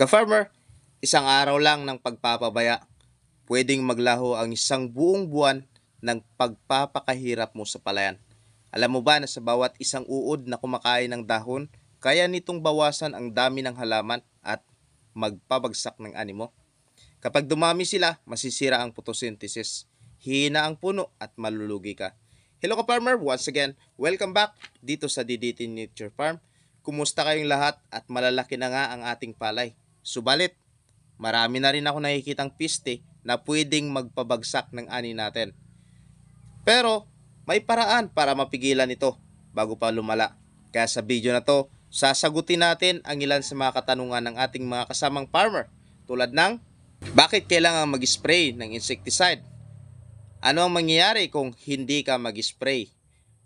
Ka-farmer, isang araw lang ng pagpapabaya, pwedeng maglaho ang isang buong buwan ng pagpapakahirap mo sa palayan. Alam mo ba na sa bawat isang uod na kumakain ng dahon, kaya nitong bawasan ang dami ng halaman at magpabagsak ng animo? Kapag dumami sila, masisira ang photosynthesis, hina ang puno at malulugi ka. Hello ka farmer, once again, welcome back dito sa DDT Nature Farm. Kumusta kayong lahat at malalaki na nga ang ating palay. Subalit, marami na rin ako nakikitang piste na pwedeng magpabagsak ng ani natin. Pero, may paraan para mapigilan ito bago pa lumala. Kaya sa video na to, sasagutin natin ang ilan sa mga katanungan ng ating mga kasamang farmer tulad ng bakit kailangan mag-spray ng insecticide? Ano ang mangyayari kung hindi ka mag-spray?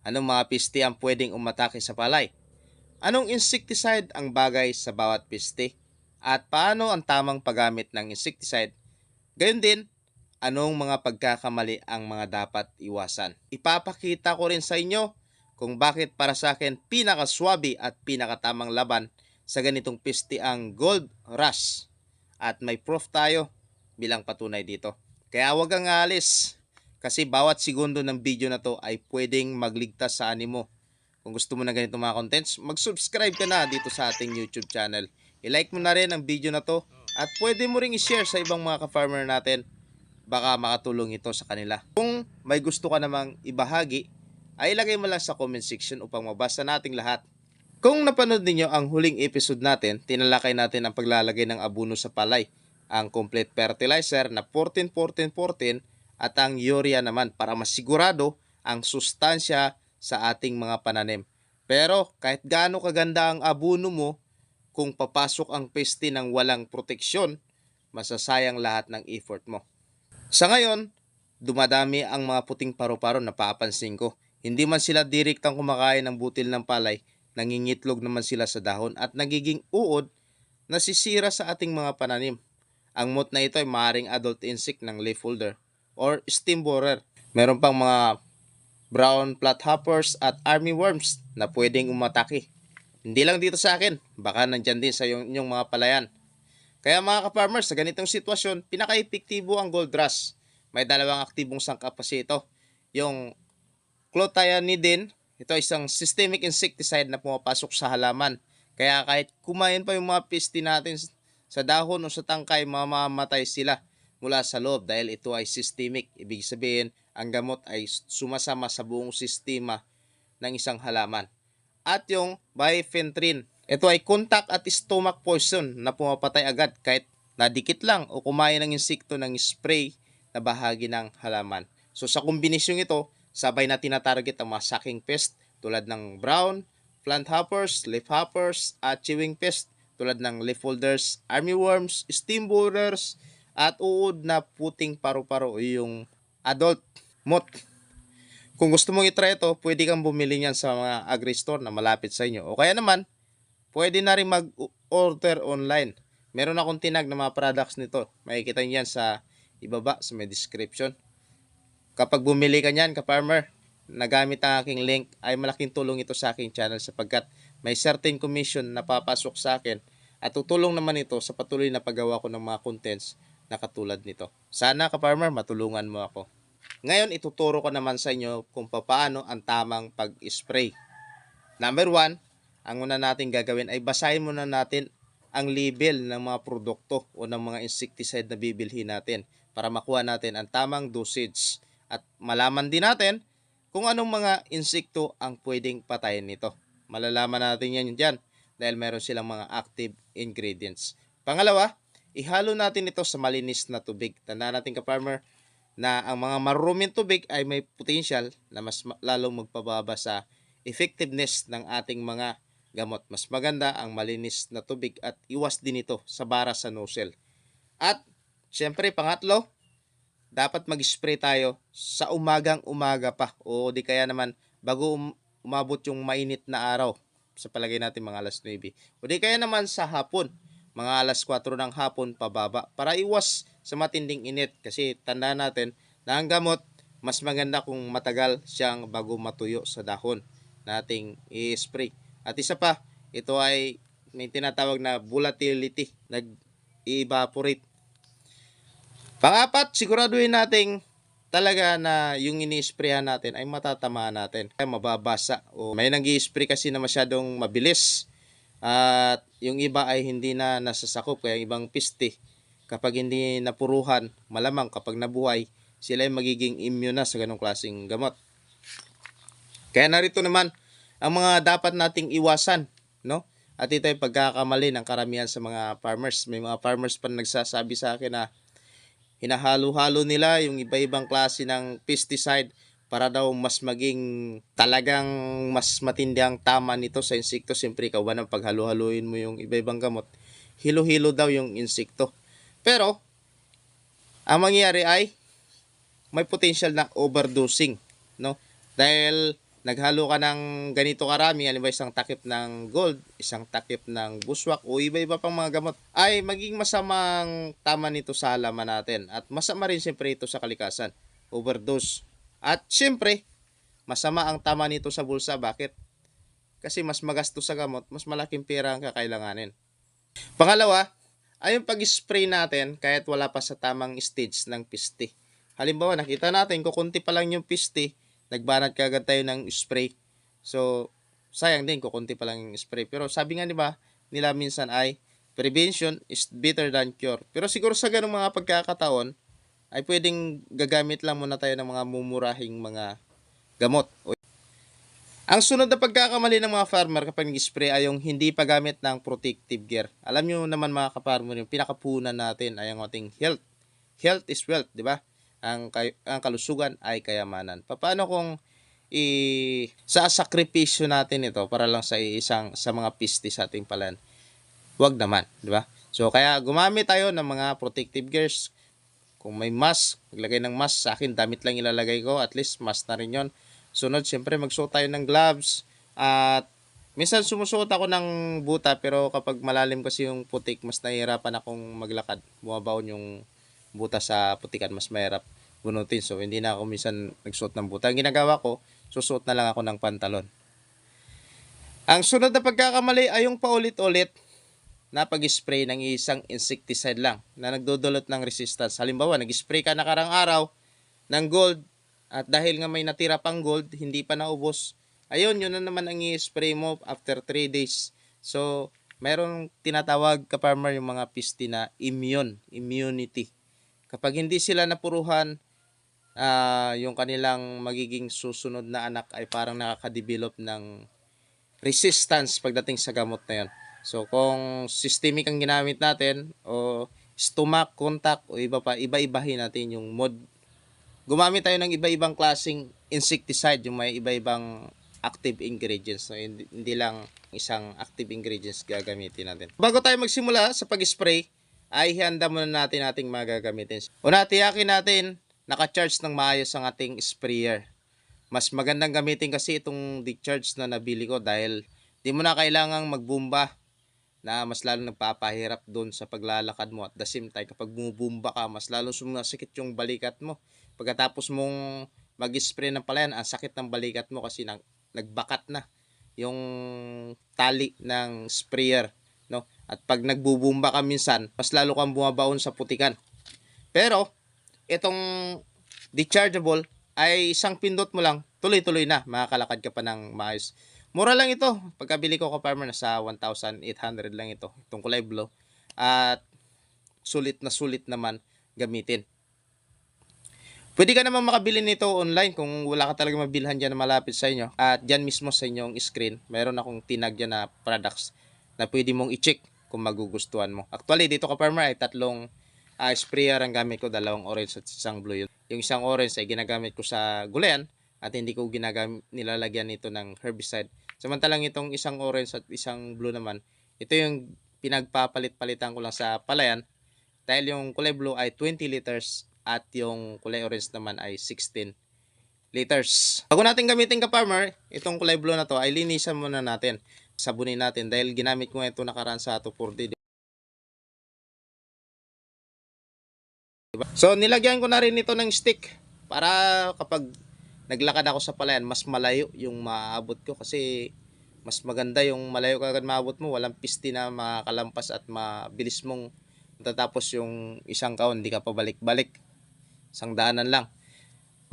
Anong mga piste ang pwedeng umatake sa palay? Anong insecticide ang bagay sa bawat piste? At paano ang tamang paggamit ng insecticide? Gayon din, anong mga pagkakamali ang mga dapat iwasan? Ipapakita ko rin sa inyo kung bakit para sa akin pinakaswabe at pinakatamang laban sa ganitong piste ang Gold Rush. At may proof tayo bilang patunay dito. Kaya huwag kang aalis kasi bawat segundo ng video na to ay pwedeng magligtas sa animo. Kung gusto mo na ganito mga contents, mag-subscribe ka na dito sa ating YouTube channel. I-like mo na rin ang video na to at pwede mo ring i-share sa ibang mga ka-farmer natin. Baka makatulong ito sa kanila. Kung may gusto ka namang ibahagi, ay ilagay mo lang sa comment section upang mabasa nating lahat. Kung napanood ninyo ang huling episode natin, tinalakay natin ang paglalagay ng abono sa palay, ang complete fertilizer na 14-14-14 at ang urea naman para masigurado ang sustansya sa ating mga pananim. Pero kahit gaano kaganda ang abono mo, kung papasok ang peste ng walang proteksyon, masasayang lahat ng effort mo. Sa ngayon, dumadami ang mga puting paru-paro na papansin ko. Hindi man sila direktang kumakain ng butil ng palay, nangingitlog naman sila sa dahon at nagiging uod nasisira sa ating mga pananim. Ang moth na ito ay maaaring adult insect ng leaf folder or stem borer. Meron pang mga brown flathoppers at armyworms na pwedeng umatake. Hindi lang dito sa akin, baka nandyan din sa yung, inyong mga palayan. Kaya mga ka-farmers, sa ganitong sitwasyon, pinaka-epektibo ang gold rush. May dalawang aktibong sangkap kasi ito. Yung clothianidin, ito isang systemic insecticide na pumapasok sa halaman. Kaya kahit kumain pa yung mga peste natin sa dahon o sa tangkay, mamamatay sila mula sa loob dahil ito ay systemic. Ibig sabihin, ang gamot ay sumasama sa buong sistema ng isang halaman. At yung bifenthrin, ito ay contact at stomach poison na pumapatay agad kahit nadikit lang o kumain ng insekto ng spray na bahagi ng halaman. So sa kombinasyong ito, sabay na tinatarget ang mga sucking pest tulad ng brown, plant hoppers, leaf hoppers, at chewing pest tulad ng leaf folders, armyworms, steam borers, at uod na puting paru-paro yung adult moth. Kung gusto mong itry ito, pwede kang bumili niyan sa mga agri-store na malapit sa inyo. O kaya naman, pwede na rin mag-order online. Meron akong tinag na mga products nito. Makikita niyo yan sa ibaba sa may description. Kapag bumili ka niyan, ka-farmer, nagamit ang aking link, ay malaking tulong ito sa aking channel sapagkat may certain commission na papasok sa akin at tutulong naman ito sa patuloy na paggawa ko ng mga contents na katulad nito. Sana ka-farmer, matulungan mo ako. Ngayon, ituturo ko naman sa inyo kung paano ang tamang pag-spray. Number one, ang una natin gagawin ay basahin muna natin ang label ng mga produkto o ng mga insecticide na bibilhin natin para makuha natin ang tamang dosage at malaman din natin kung anong mga insekto ang pwedeng patayin nito. Malalaman natin yan dyan dahil meron silang mga active ingredients. Pangalawa, ihalo natin ito sa malinis na tubig. Tandaan natin ka-farmer na ang mga maruming tubig ay may potential na mas ma- lalong magpababa sa effectiveness ng ating mga gamot. Mas maganda ang malinis na tubig at iwas din ito sa bara sa nozzle. At syempre pangatlo, dapat mag-spray tayo sa umagang umaga pa o di kaya naman bago um- umabot yung mainit na araw sa palagay natin mga alas 9. O di kaya naman sa hapon, mga alas 4 ng hapon pababa para iwas sa matinding init kasi tanda natin na ang gamot mas maganda kung matagal siyang bago matuyo sa dahon nating i-spray. At isa pa, ito ay may tinatawag na volatility, nag-evaporate. Pangapat, siguraduhin nating talaga na yung ini-sprayan natin ay matatamaan natin. Ay mababasa o may nag spray kasi na masyadong mabilis at yung iba ay hindi na nasasakop kaya ibang piste kapag hindi napuruhan malamang kapag nabuhay sila ay magiging immune na sa ganong klaseng gamot. Kaya narito naman ang mga dapat nating iwasan, no? At ito ay pagkakamali ng karamihan sa mga farmers. May mga farmers pa nagsasabi sa akin na hinahalo-halo nila yung iba-ibang klase ng pesticide para daw mas maging talagang mas matindi ang tama nito sa insekto. Siyempre, ikaw ba nang paghalo-haluin mo yung iba-ibang gamot, hilo-hilo daw yung insekto. Pero, ang mangyayari ay may potential na overdosing, no? Dahil naghalo ka ng ganito karami, halimbawa isang takip ng gold, isang takip ng buswak o iba-iba pang mga gamot, ay maging masamang tama nito sa halaman natin. At masama rin siyempre ito sa kalikasan, overdose. At siyempre, masama ang tama nito sa bulsa. Bakit? Kasi mas magastos sa gamot, mas malaking pera ang kakailanganin. Pangalawa, ay yung pag-spray natin kahit wala pa sa tamang stage ng piste. Halimbawa, nakita natin, kukunti pa lang yung piste, nagbanat kagad tayo ng spray. So, sayang din, kukunti pa lang yung spray. Pero sabi nga, di ba, nila minsan ay, prevention is better than cure. Pero siguro sa ganung mga pagkakataon, ay pwedeng gagamit lang muna tayo ng mga mumurahing mga gamot. Ang sunod na pagkakamali ng mga farmer kapag nag-spray ay yung hindi paggamit ng protective gear. Alam nyo naman mga kaparmer, yung pinakapunan natin ay ang ating health. Health is wealth, di ba? Ang, kay- ang kalusugan ay kayamanan. Paano kung i sa sakripisyo natin ito para lang sa isang sa mga piste sa ating palan? Huwag naman, di ba? So kaya gumamit tayo ng mga protective gears. Kung may mask, maglagay ng mask sa akin, damit lang ilalagay ko, at least mask na rin 'yon. Sunod, siyempre magsuot tayo ng gloves at minsan sumusuot ako ng buta pero kapag malalim kasi yung putik, mas nahihirapan akong maglakad. Bumabaon yung buta sa putikan, mas mahirap bunutin. So, hindi na ako minsan nagsuot ng buta. Ang ginagawa ko, susuot na lang ako ng pantalon. Ang sunod na pagkakamali ay yung paulit-ulit na pag-spray ng isang insecticide lang na nagdudulot ng resistance. Halimbawa, nag-spray ka nakarang araw ng gold at dahil nga may natira pang gold, hindi pa naubos. Ayun, yun na naman ang i-spray mo after 3 days. So, mayroong tinatawag ka farmer yung mga piste na immune, immunity. Kapag hindi sila napuruhan, ah, yung kanilang magiging susunod na anak ay parang nakaka-develop ng resistance pagdating sa gamot na yun. So kung systemic ang ginamit natin o stomach contact o iba pa iba-ibahin natin yung mod gumamit tayo ng iba-ibang klasing insecticide yung may iba-ibang active ingredients. So hindi, lang isang active ingredients gagamitin natin. Bago tayo magsimula sa pag-spray ay handa muna natin ating mga gagamitin. Una tiyakin natin naka-charge ng maayos ang ating sprayer. Mas magandang gamitin kasi itong discharge na nabili ko dahil di mo na kailangang magbumba na mas lalo nagpapahirap doon sa paglalakad mo. At the same time kapag bumubumba ka mas lalo sumasakit yung balikat mo pagkatapos mong mag-spray ng palayan ang sakit ng balikat mo kasi nag, nagbakat na yung tali ng sprayer no at pag nagbubumba ka minsan mas lalo kang bumabaon sa putikan pero itong dischargeable ay isang pindot mo lang tuloy-tuloy na makakalakad ka pa ng maayos Mura lang ito. Pagkabili ko ka farmer nasa 1,800 lang ito. Itong kulay blue. At sulit na sulit naman gamitin. Pwede ka naman makabili nito online kung wala ka talaga mabilhan dyan na malapit sa inyo. At dyan mismo sa inyong screen, mayroon akong tinag dyan na products na pwede mong i-check kung magugustuhan mo. Actually, dito ka farmer ay tatlong ah, sprayer ang gamit ko, dalawang orange at isang blue yun. Yung isang orange ay ginagamit ko sa gulayan at hindi ko ginagamit nilalagyan nito ng herbicide. Samantalang itong isang orange at isang blue naman, ito yung pinagpapalit-palitan ko lang sa palayan dahil yung kulay blue ay 20 liters at yung kulay orange naman ay 16 liters. Bago natin gamitin ka farmer, itong kulay blue na to ay linisan muna natin. Sabunin natin dahil ginamit ko ito nakaraan sa 240. Diba? So nilagyan ko na rin ito ng stick para kapag naglakad ako sa palayan, mas malayo yung maabot ko kasi Mas maganda yung malayo ka agad maabot mo, walang piste na makalampas at mabilis mong matatapos yung isang kaon, hindi ka pa balik-balik. Isang daanan lang.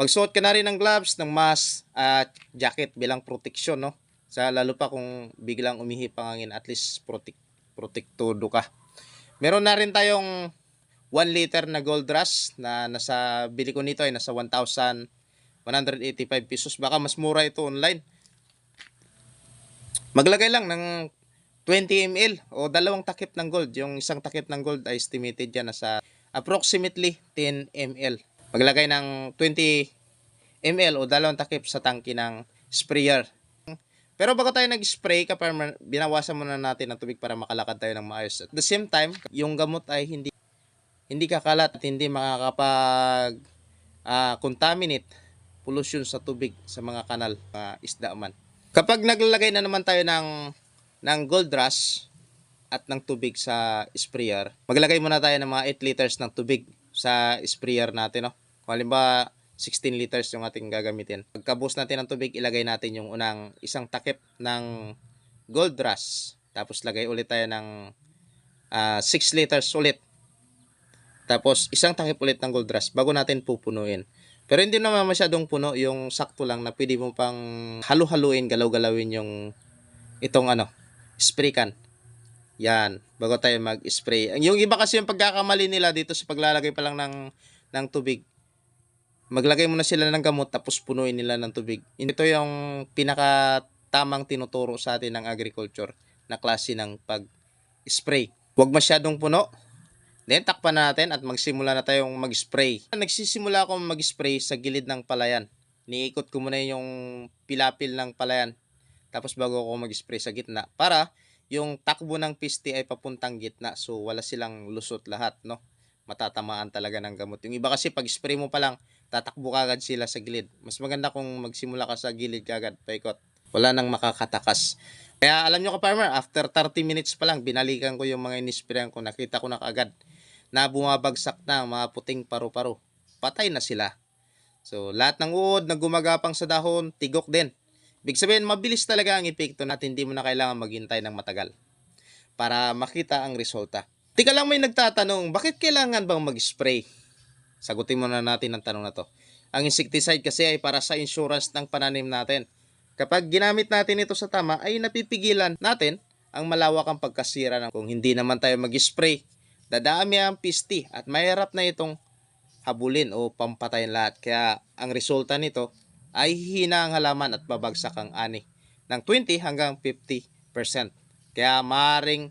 Magsuot ka na rin ng gloves, ng mask at jacket bilang protection, no? Sa lalo pa kung biglang umihip ang hangin, at least protect, protektudo ka. Meron na rin tayong 1 liter na gold rush na nasa bili ko nito ay nasa 1,185 pesos. Baka mas mura ito online. Maglagay lang ng 20 ml o dalawang takip ng gold. Yung isang takip ng gold ay estimated yan nasa approximately 10 ml. Maglagay ng 20 ml o dalawang takip sa tangki ng sprayer. Pero bago tayo nag-spray, kapag binawasan muna natin ng tubig para makalakad tayo ng maayos. At the same time, yung gamot ay hindi hindi kakalat at hindi makakapag ah, contaminate pollution sa tubig sa mga kanal, mga isda man. Kapag naglalagay na naman tayo ng ng gold rush at ng tubig sa sprayer, maglagay muna tayo ng mga 8 liters ng tubig sa sprayer natin, no? Kung halimbawa 16 liters yung ating gagamitin. Pagkabus natin ng tubig, ilagay natin yung unang isang takip ng gold rush. Tapos lagay ulit tayo ng ah, 6 liters ulit. Tapos isang takip ulit ng gold rush bago natin pupunuin. Pero hindi naman masyadong puno, yung sakto lang na pwede mo pang halu-haluin, galaw-galawin yung itong ano, spray can. Yan, bago tayo mag-spray. Yung iba kasi yung pagkakamali nila dito sa paglalagay pa lang ng, ng tubig, maglagay muna sila ng gamot tapos punuin nila ng tubig. Ito yung pinaka tamang tinuturo sa atin ng agriculture na klase ng pag-spray. Huwag masyadong puno. Then takpan na natin at magsimula na tayong mag-spray. Nagsisimula ako mag-spray sa gilid ng palayan. Niikot ko muna yung pilapil ng palayan. Tapos bago ako mag-spray sa gitna para yung takbo ng piste ay papuntang gitna so wala silang lusot lahat no matatamaan talaga ng gamot. Yung iba kasi pag spray mo pa lang tatakbo kagad sila sa gilid. Mas maganda kung magsimula ka sa gilid kagad paikot. Wala nang makakatakas. Kaya alam nyo ka farmer after 30 minutes pa lang binalikan ko yung mga inisprayan ko. Nakita ko na kagad na bumabagsak na mga puting paru-paro patay na sila. So lahat ng uod na gumagapang sa dahon tigok din. Ibig sabihin, mabilis talaga ang epekto natin. Hindi mo na kailangan maghintay ng matagal para makita ang resulta. Tika lang may nagtatanong, bakit kailangan bang mag-spray? Sagutin muna natin ang tanong na to. Ang insecticide kasi ay para sa insurance ng pananim natin. Kapag ginamit natin ito sa tama, ay napipigilan natin ang malawakang pagkasira ng kung hindi naman tayo mag-spray. Dadami ang pisti at mahirap na itong habulin o pampatayin lahat. Kaya ang resulta nito ay hihina ang halaman at babagsak ang ani ng 20 hanggang 50%. Kaya maaaring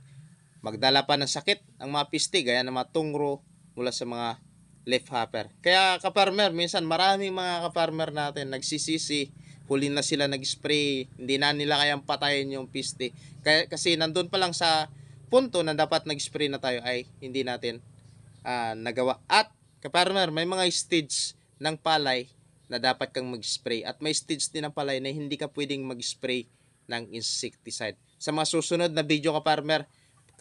magdala pa ng sakit ang mga pisti gaya ng mga tungro mula sa mga leaf hopper. Kaya kaparmer, minsan maraming mga kaparmer natin nagsisisi, huli na sila nag-spray, hindi na nila kayang patayin yung pisti. Kaya, kasi nandun pa lang sa punto na dapat nag-spray na tayo ay hindi natin ah, nagawa. At kaparmer, may mga stage ng palay na dapat kang mag-spray. At may stage din ng palay na hindi ka pwedeng mag-spray ng insecticide. Sa mga susunod na video ka farmer,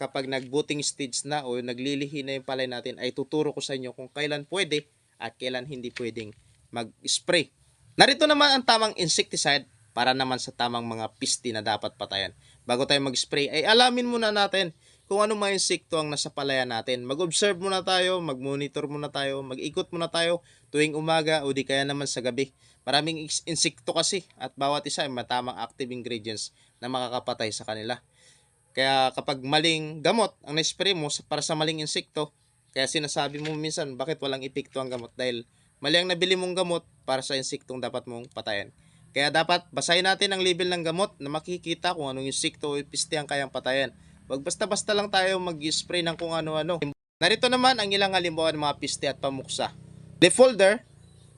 kapag nag-booting stage na o naglilihi na yung palay natin, ay tuturo ko sa inyo kung kailan pwede at kailan hindi pwedeng mag-spray. Narito naman ang tamang insecticide para naman sa tamang mga pisti na dapat patayan. Bago tayo mag-spray, ay alamin muna natin kung ano mga insekto ang nasa palayan natin. Mag-observe muna tayo, mag-monitor muna tayo, mag-ikot muna tayo tuwing umaga o di kaya naman sa gabi. Maraming insekto kasi at bawat isa ay matamang active ingredients na makakapatay sa kanila. Kaya kapag maling gamot ang na-spray mo para sa maling insekto, kaya sinasabi mo minsan bakit walang epekto ang gamot dahil mali ang nabili mong gamot para sa insektong dapat mong patayan. Kaya dapat basahin natin ang label ng gamot na makikita kung anong insekto o piste ang kayang patayan. Wag basta-basta lang tayo mag-spray ng kung ano-ano. Narito naman ang ilang halimbawa ng mga piste at pamuksa. Defolder,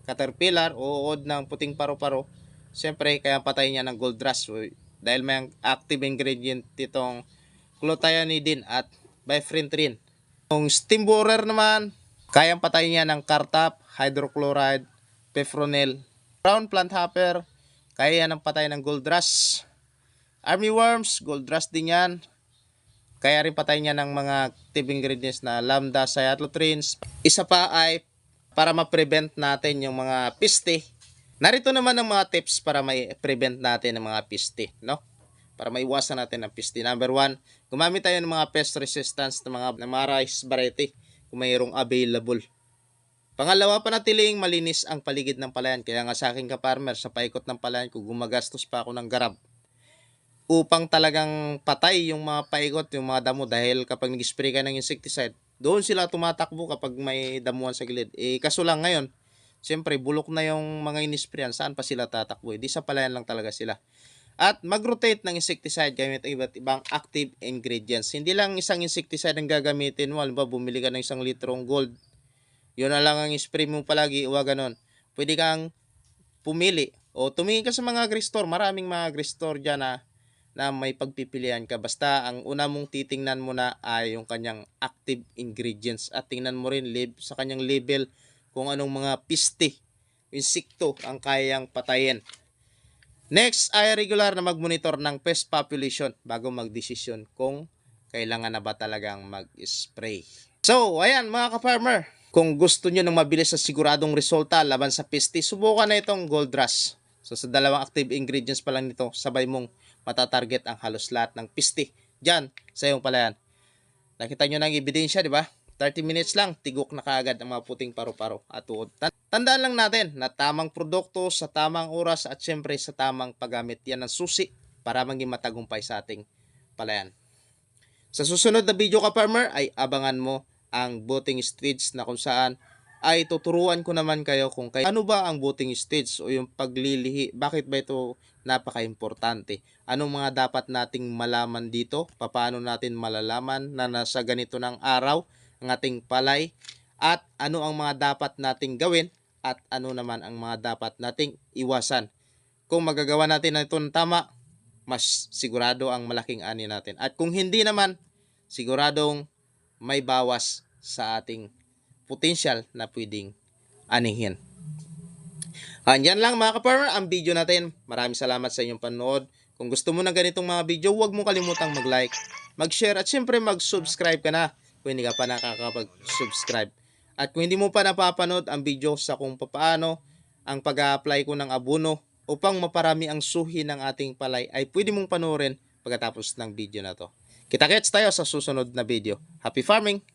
caterpillar o uod ng puting paru-paro. Siyempre, kaya patay niya ng gold rush. Dahil may active ingredient itong clothianidin at bifrenthrin. Yung steam borer naman, kayang patay niya ng cartap, hydrochloride, pefronel. Brown plant hopper, kaya yan ang patay ng gold rush. Army worms, gold rush din yan. Kaya rin patay niya ng mga active ingredients na lambda cyhalothrin. Isa pa ay para ma-prevent natin yung mga piste. Narito naman ang mga tips para may prevent natin ang mga piste, no? para maiwasan natin ang peste. Number one, gumamit tayo ng mga pest resistance ng mga, ng mga rice variety kung mayroong available. Pangalawa, panatiling malinis ang paligid ng palayan. Kaya nga sa akin ka farmer, sa paikot ng palayan ko, gumagastos pa ako ng garab upang talagang patay yung mga paikot, yung mga damo dahil kapag nag-spray ka ng insecticide, doon sila tumatakbo kapag may damuhan sa gilid. Eh, kaso lang ngayon, siyempre, bulok na yung mga inisprayan, saan pa sila tatakbo? Hindi sa palayan lang talaga sila. At mag-rotate ng insecticide gamit ang iba't ibang active ingredients. Hindi lang isang insecticide ang gagamitin mo. Halimbawa, bumili ka ng isang litrong gold. Yun na lang ang spray mo palagi. Huwag ganon. Pwede kang pumili. O tumingin ka sa mga agri-store. Maraming mga agri-store dyan na, na may pagpipilian ka. Basta ang una mong titingnan mo na ay yung kanyang active ingredients. At tingnan mo rin lib, sa kanyang label kung anong mga piste, insekto ang kayang patayin. Next ay regular na mag-monitor ng pest population bago magdesisyon kung kailangan na ba talagang mag-spray. So, ayan mga ka-farmer, kung gusto nyo ng mabilis sa siguradong resulta laban sa peste, subukan na itong Gold Rush. So, sa dalawang active ingredients pa lang nito, sabay mong matatarget ang halos lahat ng piste dyan sa iyong palayan. Nakita nyo ng ebidensya, di ba? 30 minutes lang, tigok na kaagad ang mga puting paru-paro at uod. Tan- Tandaan lang natin na tamang produkto sa tamang oras at syempre sa tamang paggamit yan ng susi para maging matagumpay sa ating palayan. Sa susunod na video ka farmer ay abangan mo ang booting stage na kung saan ay tuturuan ko naman kayo kung kay ano ba ang booting stage o yung paglilihi. Bakit ba ito napaka-importante? Anong mga dapat nating malaman dito? Paano natin malalaman na nasa ganito ng araw ang ating palay? At ano ang mga dapat nating gawin? At ano naman ang mga dapat nating iwasan? Kung magagawa natin na ito ng tama, mas sigurado ang malaking ani natin. At kung hindi naman, siguradong may bawas sa ating potential na pwedeng anihin. Yan lang mga ka-farmer ang video natin. Maraming salamat sa inyong panood. Kung gusto mo ng ganitong mga video, huwag mo kalimutang mag-like, mag-share at syempre mag-subscribe ka na kung hindi ka pa nakakapag-subscribe. At kung hindi mo pa napapanood ang video sa kung paano ang pag-apply ko ng abono upang maparami ang suhi ng ating palay ay pwede mong panoorin pagkatapos ng video na to. Kita-kits tayo sa susunod na video. Happy farming!